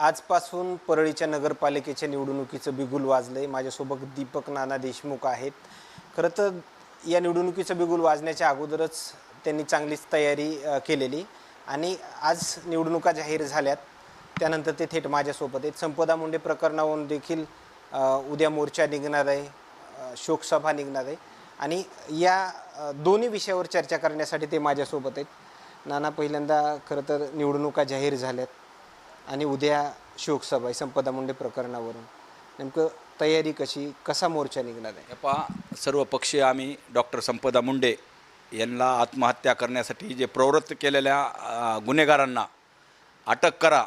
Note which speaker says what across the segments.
Speaker 1: आजपासून परळीच्या नगरपालिकेच्या निवडणुकीचं बिगुल वाजलं आहे माझ्यासोबत दीपक नाना देशमुख आहेत. खरं तर या निवडणुकीचं बिगुल वाजण्याच्या अगोदरच त्यांनी चांगलीच तयारी केलेली. आणि आज निवडणुका जाहीर झाल्यात. त्यानंतर ते थेट माझ्यासोबत आहेत. संपदा मुंडे प्रकरणावरून देखील उद्या मोर्चा निघणार आहे. शोकसभा निघणार आहे. आणि या दोन्ही विषयावर चर्चा करण्यासाठी ते माझ्यासोबत आहेत. नाना पहिल्यांदा खरं तर निवडणुका जाहीर झाल्यात. आणि उद्या शोकसभा आहे संपदा मुंडे प्रकरणावरून. नेमकं तयारी कशी कसा मोर्चा निघणार आहे?
Speaker 2: हे पहा सर्व पक्षीय आम्ही डॉक्टर संपदा मुंडे यांना आत्महत्या करण्यासाठी जे प्रवृत्त केलेल्या गुन्हेगारांना अटक करा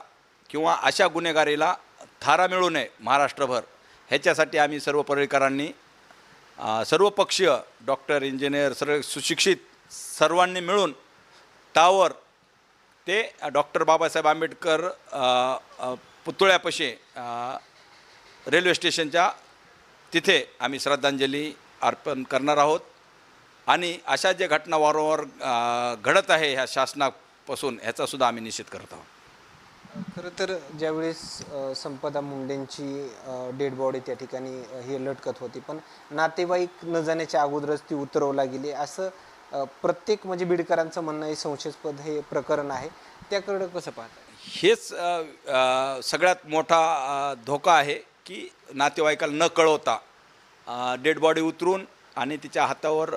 Speaker 2: किंवा अशा गुन्हेगारीला थारा मिळू नये महाराष्ट्रभर ह्याच्यासाठी आम्ही सर्व पर्रिकरांनी सर्वपक्षीय सर्व पक्षीय डॉक्टर इंजिनियर सर्व सुशिक्षित सर्वांनी मिळून टावर ते डॉक्टर बाबासाहेब आंबेडकर पुतळ्यापाशी रेल्वे स्टेशनच्या तिथे आम्ही श्रद्धांजली अर्पण करणार आहोत. आणि अशा ज्या घटना वारंवार घडत आहे ह्या शासनापासून ह्याचासुद्धा आम्ही निषेध करत आहोत.
Speaker 1: खरं तर ज्यावेळेस संपदा मुंडेंची डेड बॉडी त्या ठिकाणी ही लटकत होती पण नातेवाईक न जाण्याच्या अगोदरच ती उतरवला गेली. असं प्रत्येक म्हणजे बीडकरांचं म्हणणं हे संशयास्पद हे प्रकरण आहे. त्याकडं कसं पाहता
Speaker 2: हेच सगळ्यात मोठा धोका आहे की नातेवाईकाला न कळवता डेड बॉडी उतरून आणि तिच्या हातावर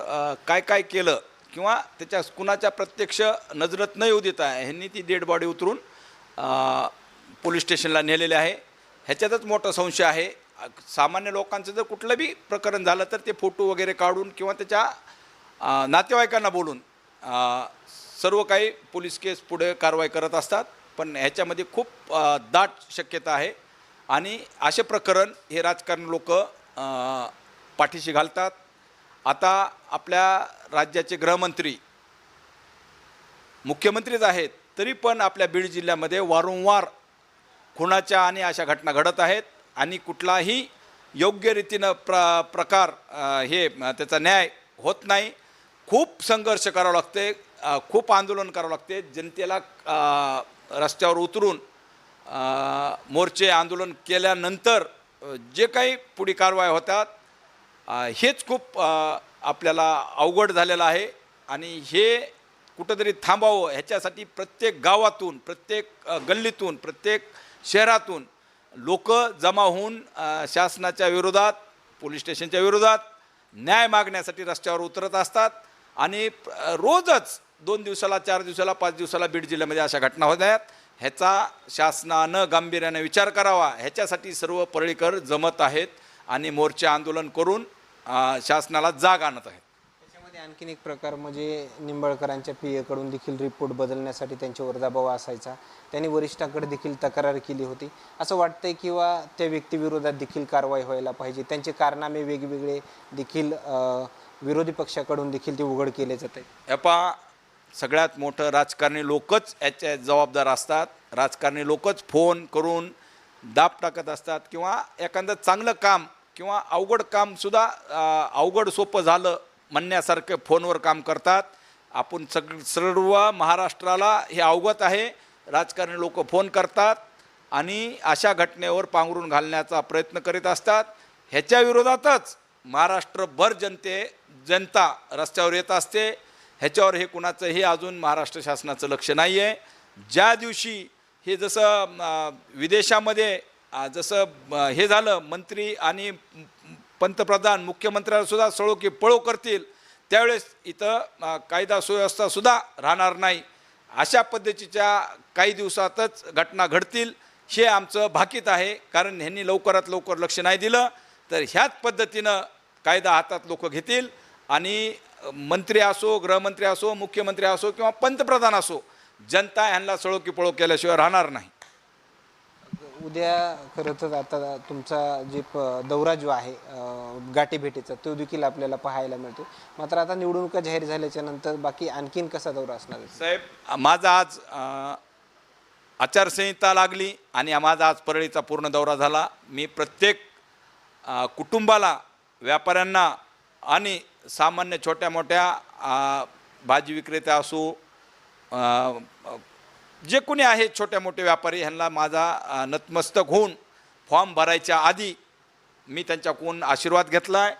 Speaker 2: काय काय केलं किंवा त्याच्या कुणाच्या प्रत्यक्ष नजरत न येऊ देता ह्यांनी ती डेड बॉडी उतरून पोलीस स्टेशनला नेलेले आहे. ह्याच्यातच मोठा संशय आहे. सामान्य लोकांचं जर कुठलं बी प्रकरण झालं तर ते फोटो वगैरे काढून किंवा त्याच्या नातेवाईकांना बोलून सर्व काही पोलीस केस पुढे कारवाई करत असतात पण ह्याच्यामध्ये खूप दाट शक्यता आहे. आणि असे प्रकरण हे राजकारण लोक पाठीशी घालतात. आता आपल्या राज्याचे गृहमंत्री मुख्यमंत्रीच आहेत तरी पण आपल्या बीड जिल्ह्यामध्ये वारंवार खुनाच्या आणि अशा घटना घडत आहेत. आणि कुठलाही योग्य रीतीनं प्र प्रकार हे त्याचा न्याय होत नाही. खूप संघर्ष करावं लागते खूप आंदोलन करावं लागते. जनतेला रस्त्यावर उतरून मोर्चे आंदोलन केल्यानंतर जे काही पुढे कारवाई होतात हेच खूप आपल्याला अवघड झालेलं आहे. आणि हे कुठंतरी थांबावं ह्याच्यासाठी प्रत्येक गावातून प्रत्येक गल्लीतून प्रत्येक शहरातून लोक जमा होऊन शासनाच्या विरोधात पोलीस स्टेशनच्या विरोधात न्याय मागण्यासाठी रस्त्यावर उतरत असतात. आणि रोजच दोन दिवसाला चार दिवसाला पाच दिवसाला बीड जिल्ह्यामध्ये अशा घटना होत आहेत. ह्याचा शासनानं गांभीर्यानं विचार करावा. ह्याच्यासाठी सर्व परळीकर जमत आहेत आणि मोर्चे आंदोलन करून शासनाला जाग आणत आहेत.
Speaker 1: त्याच्यामध्ये आणखीन एक प्रकार म्हणजे निंबाळकरांच्या पी एकडून देखील रिपोर्ट बदलण्यासाठी त्यांच्यावर दबाव असायचा. त्यांनी वरिष्ठांकडे देखील तक्रार केली होती. असं वाटतंय किंवा त्या व्यक्तीविरोधात देखील कारवाई व्हायला पाहिजे. त्यांचे कारनामे वेगवेगळे देखील विरोधी पक्षाकडून देखील ते उघड केले जात आहेत.
Speaker 2: यापा सगळ्यात मोठं राजकारणी लोकच याचे जबाबदार असतात. राजकारणी लोकच फोन करून दाब टाकत असतात किंवा एखादं चांगलं काम किंवा अवघड कामसुद्धा अवघड सोपं झालं म्हणण्यासारखं फोनवर काम करतात. आपण सग सर्व महाराष्ट्राला हे अवगत आहे. राजकारणी लोक फोन करतात आणि अशा घटनेवर पांघरून घालण्याचा प्रयत्न करीत असतात. ह्याच्या विरोधातच महाराष्ट्रभर जनते जनता रस्त्यावर येत असते ह्याच्यावर हे कुणाचंही अजून महाराष्ट्र शासनाचं लक्ष नाही आहे ज्या दिवशी हे जसं विदेशामध्ये जसं हे झालं मंत्री आणि पंतप्रधान मुख्यमंत्र्यालासुद्धा सळो की पळो करतील त्यावेळेस इथं कायदा सुव्यवस्थासुद्धा राहणार नाही. अशा पद्धतीच्या काही दिवसातच घटना घडतील हे आमचं भाकीत आहे. कारण ह्यांनी लवकरात लवकर लक्ष नाही दिलं तर ह्याच पद्धतीनं कायदा हातात लोक घेतील. आणि मंत्री असो गृहमंत्री असो मुख्यमंत्री असो किंवा पंतप्रधान असो जनता ह्यांना सळो की पळो केल्याशिवाय राहणार नाही.
Speaker 1: उद्या खरं तर आता तुमचा जे प दौरा जो आहे गाठीभेटीचा तो देखील आपल्याला पाहायला मिळतो मात्र आता निवडणुका जाहीर झाल्याच्यानंतर बाकी आणखीन कसा दौरा असणार आहे?
Speaker 2: साहेब माझा आज आचारसंहिता लागली आणि माझा आज परळीचा पूर्ण दौरा झाला. मी प्रत्येक कुटुंबाला व्यापाऱ्यांना आणि सामान्य छोट्या मोठ्या भाजी विक्रेत्या असो जे कोणी आहेत छोट्या मोठे व्यापारी ह्यांना माझा नतमस्तक होऊन फॉर्म भरायच्या आधी मी त्यांच्याकडून आशीर्वाद घेतला आहे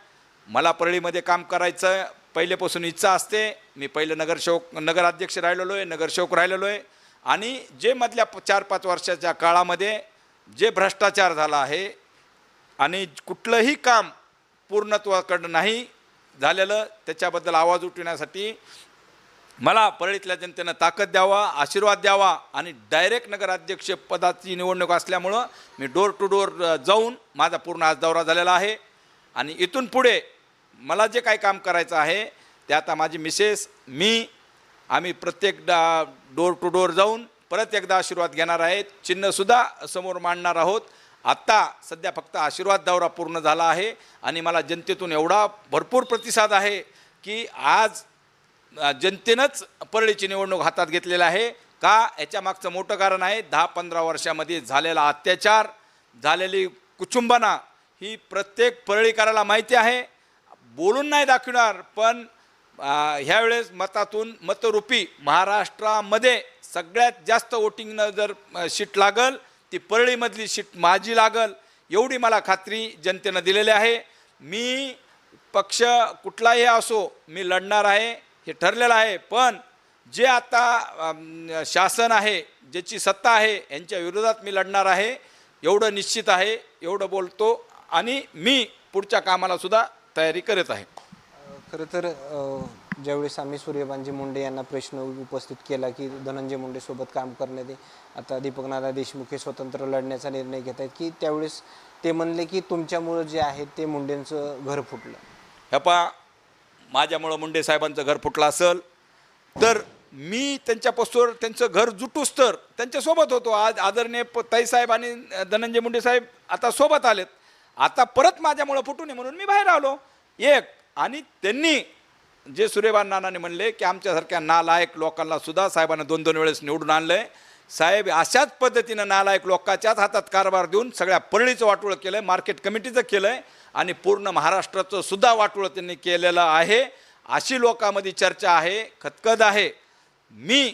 Speaker 2: मला परळीमध्ये काम करायचं पहिलेपासून इच्छा असते. मी पहिले नगरसेवक नगराध्यक्ष राहिलेलो आहे नगरसेवक राहिलेलो आहे. आणि जे मधल्या चार पाच वर्षाच्या काळामध्ये जे भ्रष्टाचार झाला आहे आणि कुठलंही काम पूर्णत्वाकडं नाही झालेलं त्याच्याबद्दल आवाज उठविण्यासाठी मला परळीतल्या जनतेनं ताकद द्यावा आशीर्वाद द्यावा आणि डायरेक्ट नगराध्यक्ष पदाची निवडणूक असल्यामुळं मी डोर टू डोर जाऊन माझा पूर्ण आज दौरा झालेला आहे. आणि इथून पुढे मला जे काही काम करायचं आहे ते आता माझी मिसेस मी आम्ही प्रत्येक डा डोर टू डोर जाऊन परत एकदा आशीर्वाद घेणार आहेत. चिन्हसुद्धा समोर मांडणार आहोत. आत्ता सध्या फक्त आशीर्वाद दौरा पूर्ण झाला आहे आणि मला जनतेतून एवढा भरपूर प्रतिसाद आहे की आज जनतेनंच परळीची निवडणूक हातात घेतलेला आहे. का याच्या मागचं मोठं कारण आहे दहा पंधरा वर्षामध्ये झालेला अत्याचार झालेली कुचुंबना ही प्रत्येक परळीकराला माहिती आहे. बोलून नाही दाखवणार पण ह्यावेळेस मतातून मतरूपी महाराष्ट्रामध्ये सगळ्यात जास्त वोटिंगनं जर शीट लागल ती परळीमधली शीट माझी लागल एवढी मला खात्री जनतेनं दिलेली आहे. मी पक्ष कुठलाही असो मी लढणार आहे हे ठरलेलं आहे. पण जे आता शासन आहे ज्याची सत्ता आहे यांच्या विरोधात मी लढणार आहे एवढं निश्चित आहे एवढं बोलतो आणि मी पुढच्या कामालासुद्धा तयारी करत आहे.
Speaker 1: खरं तर ज्यावेळेस आम्ही सूर्यबांजी मुंडे यांना प्रश्न उपस्थित केला की धनंजय मुंडे सोबत काम करण्यात आता दीपकनाथा देशमुख हे स्वतंत्र लढण्याचा निर्णय घेत आहेत की त्यावेळेस ते म्हणले की तुमच्यामुळं जे आहे ते मुंडेंचं घर फुटलं.
Speaker 2: ह्या पा माझ्यामुळं मुंडे साहेबांचं घर फुटलं असेल तर मी त्यांच्यापासून त्यांचं घर जुटूस तर त्यांच्यासोबत होतो. आज आदरणीय प- ताईसाहेब आणि धनंजय मुंडे साहेब आता सोबत आलेत. आता परत माझ्यामुळं फुटू नये म्हणून मी बाहेर आलो. एक आणि त्यांनी जे सुरेबान नानाने म्हणले की आमच्यासारख्या नालायक लोकांना सुद्धा साहेबांना दोन दोन वेळेस निवडून आणलंय. साहेब अशाच पद्धतीनं नालायक लोकांच्याच हातात कारभार देऊन सगळ्या परळीचं वाटोळं केलं आहे मार्केट कमिटीचं केलं आहे आणि पूर्ण महाराष्ट्राचं सुद्धा वाटोळं त्यांनी केलेलं आहे. अशी लोकांमध्ये चर्चा आहे खतखत आहे. मी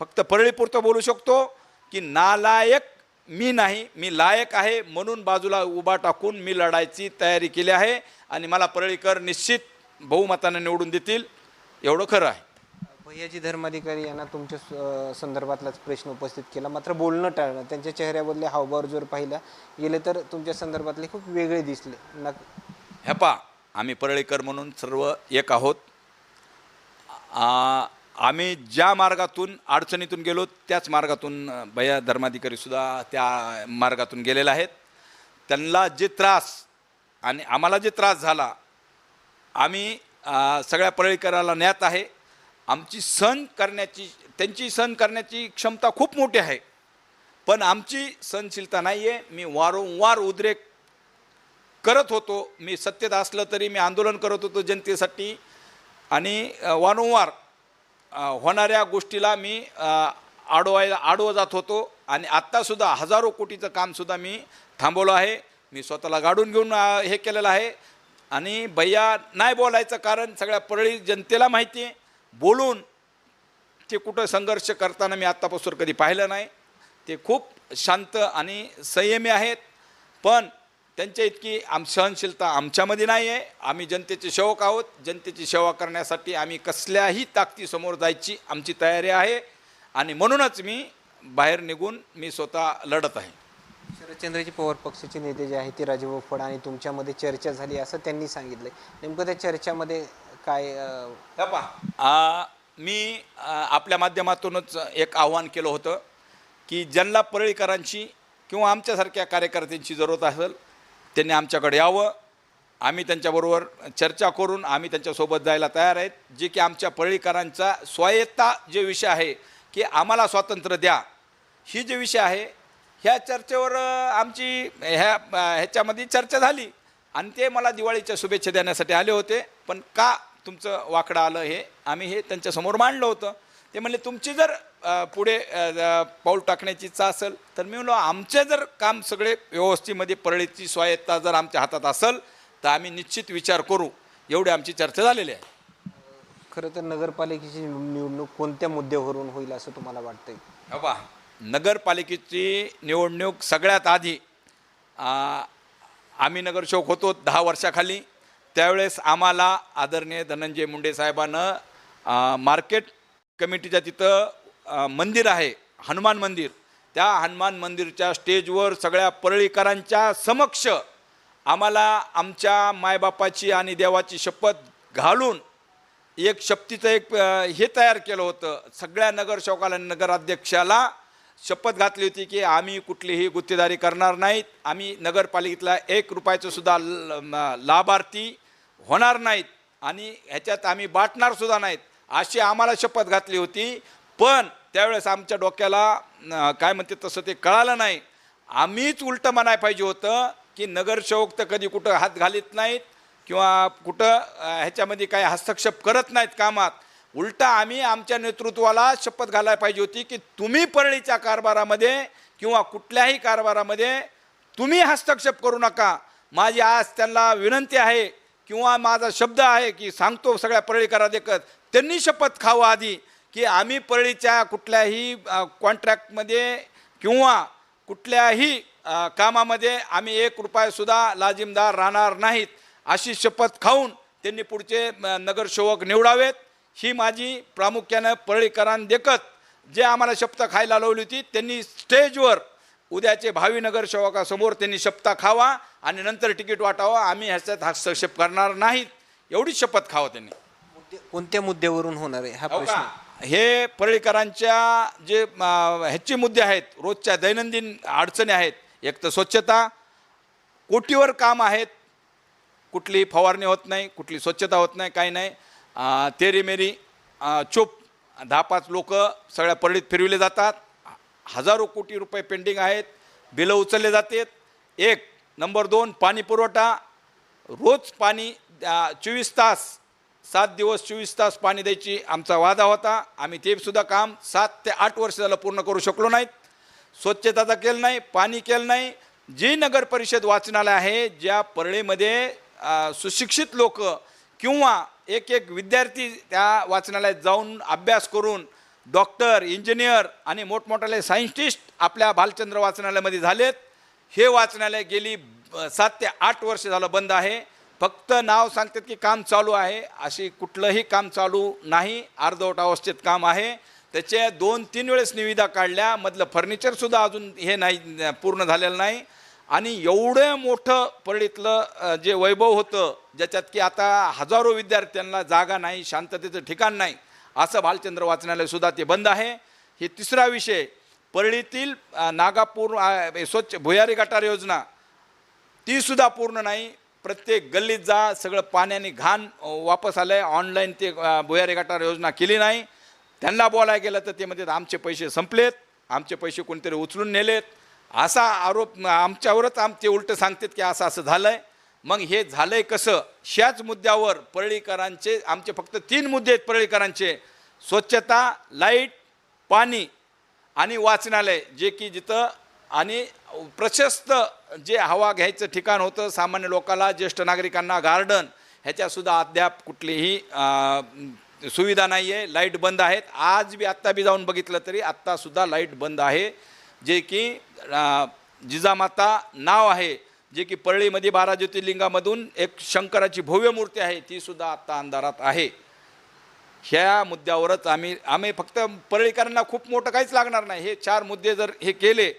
Speaker 2: फक्त परळीपुरतं बोलू शकतो की नालायक मी नाही मी लायक आहे म्हणून बाजूला उभा टाकून मी लढायची तयारी केली आहे आणि मला परळीकर निश्चित बहुमताने निवडून देतील एवढं खरं आहे.
Speaker 1: भैयाजी धर्माधिकारी यांना तुमच्या संदर्भातलाच प्रश्न उपस्थित केला. मात्र बोलणं टाळणं त्यांच्या चेहऱ्याबदले हावभाव जर पाहिला गेले तर तुमच्या संदर्भातले खूप वेगळे दिसले. नक
Speaker 2: ह्या पा आम्ही परळीकर म्हणून सर्व एक आहोत. आम्ही ज्या मार्गातून अडचणीतून गेलो त्याच मार्गातून भैया धर्माधिकारी सुद्धा त्या मार्गातून गेलेले आहेत. त्यांना जे त्रास आणि आम्हाला जे त्रास झाला आम्ही सगळ्या परळीकराला ज्ञात आहे. आमची सहन करण्याची त्यांची सहन करण्याची क्षमता खूप मोठी आहे. पण आमची सहनशीलता नाही आहे मी वारंवार उद्रेक करत होतो. मी सत्तेत असलं तरी मी आंदोलन करत होतो जनतेसाठी. आणि वारंवार होणाऱ्या गोष्टीला मी आडवायला आडवं जात होतो. आणि आत्तासुद्धा हजारो कोटीचं कामसुद्धा मी थांबवलं आहे. मी स्वतःला गाडून घेऊन हे केलेलं आहे. आणि भैया नाही बोलायचं कारण सगळ्या परळी जनतेला माहिती आहे. बोलून ते कुठं संघर्ष करताना मी आत्तापासून कधी पाहिलं नाही. ते खूप शांत आणि संयमी आहेत. पण त्यांच्या इतकी आम सहनशीलता आमच्यामध्ये नाही आहे. आम्ही जनतेचे सेवक आहोत. जनतेची सेवा करण्यासाठी आम्ही कसल्याही ताकदीसमोर जायची आमची तयारी आहे. आणि म्हणूनच मी बाहेर निघून मी स्वतः लढत आहे.
Speaker 1: शरदचंद्रजी पवार पक्षाचे नेते जे आहेत ते राजीव फड आणि तुमच्यामध्ये चर्चा झाली असं त्यांनी सांगितलंय. नेमकं त्या चर्चामध्ये काय
Speaker 2: पहा, मी आपल्या माध्यमातूनच एक आव्हान केलं होतं की ज्यांना परळीकरांची किंवा आमच्यासारख्या कार्यकर्त्यांची जरूरत असेल त्यांनी आमच्याकडे यावं. आम्ही त्यांच्याबरोबर चर्चा करून आम्ही त्यांच्यासोबत जायला तयार आहेत. जे की आमच्या परळीकरांचा स्वायत्ता जे विषय आहे की आम्हाला स्वातंत्र्य द्या. ही जे विषय आहे ह्या चर्चेवर आमची ह्या ह्याच्यामध्ये चर्चा झाली. आणि ते मला दिवाळीच्या शुभेच्छा देण्यासाठी आले होते. पण का तुमचं वाकडं आलं हे? आम्ही हे त्यांच्यासमोर मांडलं होतं. ते म्हणले तुमची जर पुढे पाऊल टाकण्याची इच्छा असेल तर मी म्हणलो आमचे जर काम सगळे व्यवस्थेमध्ये परळीची स्वायत्ता जर आमच्या हातात असेल तर आम्ही निश्चित विचार करू. एवढी आमची चर्चा झालेली आहे.
Speaker 1: खरं तर नगरपालिकेची निवडणूक कोणत्या मुद्द्यावरून होईल असं तुम्हाला वाटतंय?
Speaker 2: बाबा नगरपालिकेची निवडणूक सगळ्यात आधी आम्ही नगरसेवक होतो दहा वर्षाखाली. त्यावेळेस आम्हाला आदरणीय धनंजय मुंडे साहेबानं मार्केट कमिटीच्या तिथं मंदिर आहे हनुमान मंदिर. त्या हनुमान मंदिरच्या स्टेजवर सगळ्या परळीकरांच्या समक्ष आम्हाला आमच्या मायबापाची आणि देवाची शपथ घालून एक शपथीचं एक हे तयार केलं होतं. सगळ्या नगरसेवकाला नगराध्यक्षाला शपथ घातली होती की आम्ही कुठलीही गुत्तेदारी करणार नाहीत. आम्ही नगरपालिकेतला एक रुपयाचंसुद्धा ल- लाभार्थी होणार नाहीत आणि ह्याच्यात आम्ही बाटणारसुद्धा नाहीत अशी आम्हाला शपथ घातली होती. पण त्यावेळेस आमच्या डोक्याला काय म्हणते तसं ते कळालं नाही. आम्हीच उलटं म्हणायला पाहिजे होतं की नगरसेवक तर कधी कुठं हात घालीत नाहीत किंवा कुठं ह्याच्यामध्ये काही हस्तक्षेप करत नाहीत कामात. उलटा आम्ही आमच्या नेतृत्वाला शपथ घालायला पाहिजे होती की तुम्ही परळीच्या कारभारामध्ये किंवा कुठल्याही कारभारामध्ये तुम्ही हस्तक्षेप करू नका. माझी आज त्यांना विनंती आहे किंवा माझा शब्द आहे की सांगतो सगळ्या परळीकरा देखत त्यांनी शपथ खावं आधी की आम्ही परळीच्या कुठल्याही कॉन्ट्रॅक्टमध्ये किंवा कुठल्याही कामामध्ये आम्ही एक रुपयासुद्धा लाजिमदार राहणार नाहीत अशी शपथ खाऊन त्यांनी पुढचे नगरसेवक निवडावेत. ही माझी प्रामुख्यानं परळीकरां देखत जे आम्हाला शपथ खायला लावली होती त्यांनी स्टेजवर उद्याचे भावी नगरसेवकासमोर त्यांनी शपथ खावा आणि नंतर तिकीट वाटावं. आम्ही ह्याच्यात हस्तक्षेप करणार नाहीत. एवढीच शपथ खावं त्यांनी.
Speaker 1: मुद्दे- कोणत्या मुद्द्यावरून होणार आहे हा
Speaker 2: हो
Speaker 1: प्रश्न?
Speaker 2: हे परळीकरांच्या जे ह्याचे मुद्दे आहेत रोजच्या दैनंदिन अडचणी आहेत एक तर स्वच्छता. कोटीवर काम आहेत. कुठली फवारणी होत नाही कुठली स्वच्छता होत नाही काही नाही. तेरी मेरी चुप. दहा पाच लोक सगळ्या परळीत फिरविले जातात. हजारो कोटी रुपये पेंडिंग आहेत. बिलं उचलले जातात. एक नंबर दोन पाणी पुरवठा. रोज पाणी चोवीस तास सात दिवस चोवीस तास पाणी द्यायची आमचा वादा होता. आम्ही ते सुद्धा काम सात ते आठ वर्ष झालं पूर्ण करू शकलो नाहीत. स्वच्छताचा केलं नाही पाणी केलं नाही. जी नगर परिषद वाचनालय आहे ज्या परळीमध्ये सुशिक्षित लोक किंवा एक एक विद्यार्थी त्या वाचनालयात जाऊन अभ्यास करून डॉक्टर इंजिनियर आणि मोठमोठाले सायंटिस्ट आपल्या भालचंद्र वाचनालयामध्ये झालेत. हे वाचनालय गेली सात ते आठ वर्ष झालं बंद आहे. फक्त नाव सांगतात की काम चालू आहे. अशी कुठलंही काम चालू नाही. अर्धवट अवस्थेत काम आहे. त्याच्या दोन तीन वेळेस निविदा काढल्या. मधलं फर्निचरसुद्धा अजून हे नाही पूर्ण झालेलं नाही. आणि एवढं मोठं परळीतलं जे वैभव होतं ज्याच्यात की आता हजारो विद्यार्थ्यांना जागा नाही शांततेचं ठिकाण नाही असं भालचंद्र वाचनालय सुद्धा ते बंद आहे. हे तिसरा विषय परळीतील नागापूर स्वच्छ भुयारी गटार योजना ती सुद्धा पूर्ण नाही. प्रत्येक गल्लीत जा सगळं पाण्याने घाण वापस आलं आहे ऑनलाईन ते भुयारी गटार योजना केली नाही. त्यांना बोलायला गेलं तर ते म्हणतात आमचे पैसे संपलेत. आमचे पैसे कोणतरी उचलून नेलेत. असा आरोप आमच्यावरच आमचे उलटं सांगतात की असं असं झालं आहे मग हे झालं आहे कसं? ह्याच मुद्द्यावर परळीकरांचे आमचे फक्त तीन मुद्दे आहेत परळीकरांचे स्वच्छता लाइट पाणी आणि वाचनालय जे की जिथं आणि प्रशस्त जे हवा घ्यायचं ठिकाण होतं सामान्य लोकाला ज्येष्ठ नागरिकांना गार्डन ह्याच्यासुद्धा अद्याप कुठलीही सुविधा नाही आहे लाइट बंद आहेत. आज बी आत्ता बी जाऊन बघितलं तरी आत्तासुद्धा लाइट बंद आहे. जे की जिजामाता नाव आहे जे की परळीमध्ये बारा ज्योतिर्लिंगामधून एक शंकराची भव्य मूर्ती आहे ती सुद्धा आत्ता अंधारात आहे. ह्या मुद्द्यावरच आम्ही आम्ही फक्त परळीकरांना खूप मोठं काहीच लागणार नाही. हे चार मुद्दे जर हे केले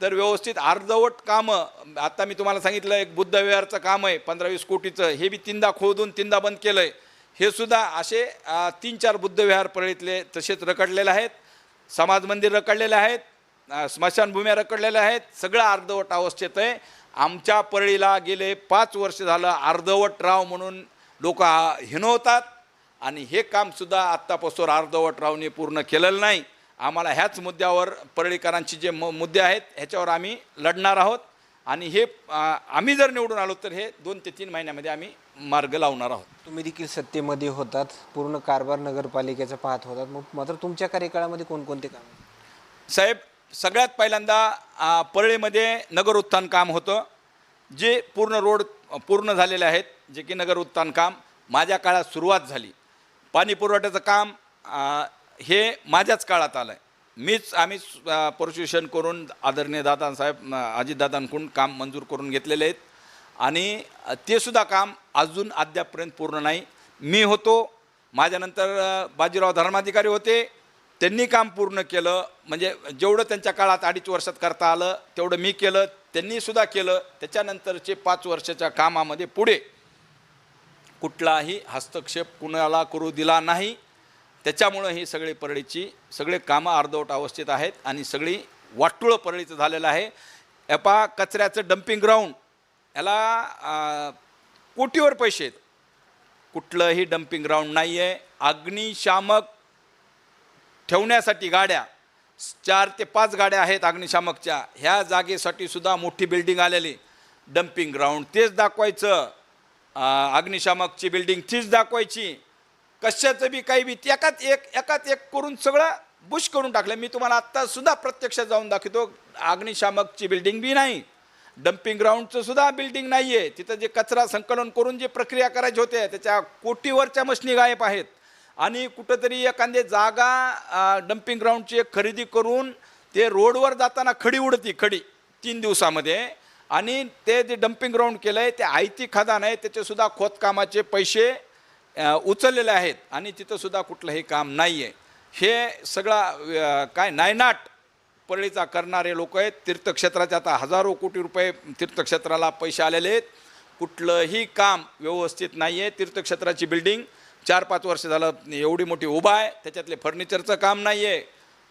Speaker 2: तर व्यवस्थित अर्धवट कामं आता मी तुम्हाला सांगितलं एक बुद्ध विहारचं काम आहे पंधरा वीस कोटीचं हे बी तीनदा खोदून तीनदा बंद केलं आहे हे सुद्धा असे तीन चार बुद्ध विहार परळीतले तसेच रखडलेले आहेत समाज मंदिर रखडलेले आहेत स्मशानभूम्या रखडलेल्या आहेत. सगळं अर्धवट अवस्थेत आहे. आमच्या परळीला गेले पाच वर्ष झालं अर्धवट राव म्हणून लोक हिनवतात. आणि हे कामसुद्धा आत्तापासून अर्धवट रावने पूर्ण केलेलं नाही. आम्हाला ह्याच मुद्द्यावर परळीकरांचे जे मु मुद्दे आहेत ह्याच्यावर आम्ही लढणार आहोत. आणि हे आम्ही जर निवडून आलो तर हे दोन ते तीन महिन्यामध्ये आम्ही मार्ग लावणार आहोत.
Speaker 1: तुम्ही देखील सत्तेमध्ये होतात. पूर्ण कारभार नगरपालिकेचा पाहत होतात. मग मात्र तुमच्या कार्यकाळामध्ये कोणकोणते काम
Speaker 2: साहेब सगळ्यात पहिल्यांदा परळीमध्ये नगर उत्थान काम होतं. जे पूर्ण रोड पूर्ण झालेले आहेत जे की नगर उत्थान काम माझ्या काळात सुरुवात झाली. पाणी पुरवठ्याचं काम हे माझ्याच काळात आलं आहे मीच आम्ही प्रोसिक्युशन करून आदरणीय दादासाहेब अजितदादांकडून काम मंजूर करून घेतलेले आहेत. आणि तेसुद्धा ते सुद्धा काम अजून अद्यापपर्यंत पूर्ण नाही. मी होतो माझ्यानंतर बाजीराव धर्माधिकारी होते. त्यांनी काम पूर्ण केलं म्हणजे जेवढं त्यांच्या काळात अडीच वर्षात करता आलं तेवढं मी केलं त्यांनीसुद्धा केलं. त्याच्यानंतरचे पाच वर्षाच्या कामामध्ये पुढे कुठलाही हस्तक्षेप कुणाला करू दिला नाही. त्याच्यामुळं ही सगळी परळीची सगळे कामं अर्धवट अवस्थेत आहेत आणि सगळी वाटुळं परळीचं झालेलं आहे. एपा कचऱ्याचं डम्पिंग ग्राउंड याला कोटीवर पैसे आहेत. कुठलंही डम्पिंग ग्राउंड नाही आहे अग्निशामक ठेवण्यासाठी गाड्या चार ते पाच गाड्या आहेत अग्निशामकच्या. ह्या जागेसाठी सुद्धा मोठी बिल्डिंग आलेली. डम्पिंग ग्राउंड तेच दाखवायचं. अग्निशामकची बिल्डिंग तीच दाखवायची. कशाचं बी काही बी एकात एक एकात एक करून सगळं बुश करून टाकलं. मी तुम्हाला आत्तासुद्धा प्रत्यक्ष प्रत्यक्षात जाऊन दाखवतो अग्निशामकची बिल्डिंग बी नाही. डम्पिंग ग्राउंडचं सुद्धा बिल्डिंग नाही आहे तिथं जे कचरा संकलन करून जे प्रक्रिया करायची होते त्याच्या कोटीवरच्या मशनी गायब आहेत. आणि कुठंतरी एखादी जागा डम्पिंग ग्राउंडची एक खरेदी करून ते रोडवर जाताना खडी उडती खडी तीन दिवसामध्ये. आणि ते जे डम्पिंग ग्राउंड केलं आहे ते आयती खदान आहे त्याचेसुद्धा खोदकामाचे पैसे उचललेले आहेत. आणि तिथंसुद्धा कुठलंही काम नाही आहे हे सगळा काय नायनाट परळीचा करणारे लोक आहेत. तीर्थक्षेत्राचे आता हजारो कोटी रुपये तीर्थक्षेत्राला पैसे आलेले आहेत. कुठलंही काम व्यवस्थित नाही आहे तीर्थक्षेत्राची बिल्डिंग चार पाच वर्ष झालं एवढी मोठी उभा आहे त्याच्यातले फर्निचरचं काम नाही आहे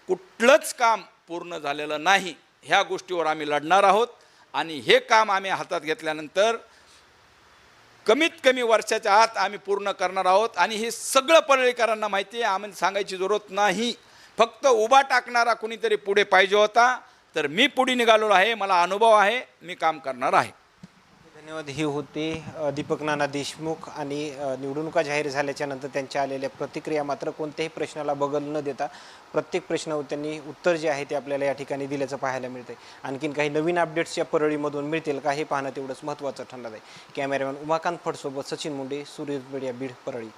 Speaker 2: कुठलंच काम पूर्ण झालेलं नाही. ह्या गोष्टीवर आम्ही लढणार आहोत आणि हे काम आम्ही हातात घेतल्यानंतर कमीत कमी वर्षाच्या आत आम्ही पूर्ण करणार आहोत आणि हे सगळं परळीकरांना माहिती आहे आम्ही सांगायची जरूरत नाही. फक्त उभा टाकणारा कुणीतरी पुढे पाहिजे होता तर मी पुढे निघालेलो आहे मला अनुभव आहे मी काम करणार आहे.
Speaker 1: धन्यवाद. हे होते दीपक नाना देशमुख आणि निवडणुका जाहीर झाल्याच्यानंतर त्यांच्या आलेल्या प्रतिक्रिया मात्र कोणत्याही प्रश्नाला बगल न देता प्रत्येक प्रश्नावर त्यांनी उत्तर जे आहे ते आपल्याला या ठिकाणी दिल्याचं पाहायला मिळतंय. आणखीन काही नवीन अपडेट्स या परळीमधून मिळतील का हे पाहणं तेवढंच महत्त्वाचं ठरणार आहे. कॅमेरामॅन उमाकांत फडसोबत सचिन मुंडे सूर्य मीडिया बीड परळी.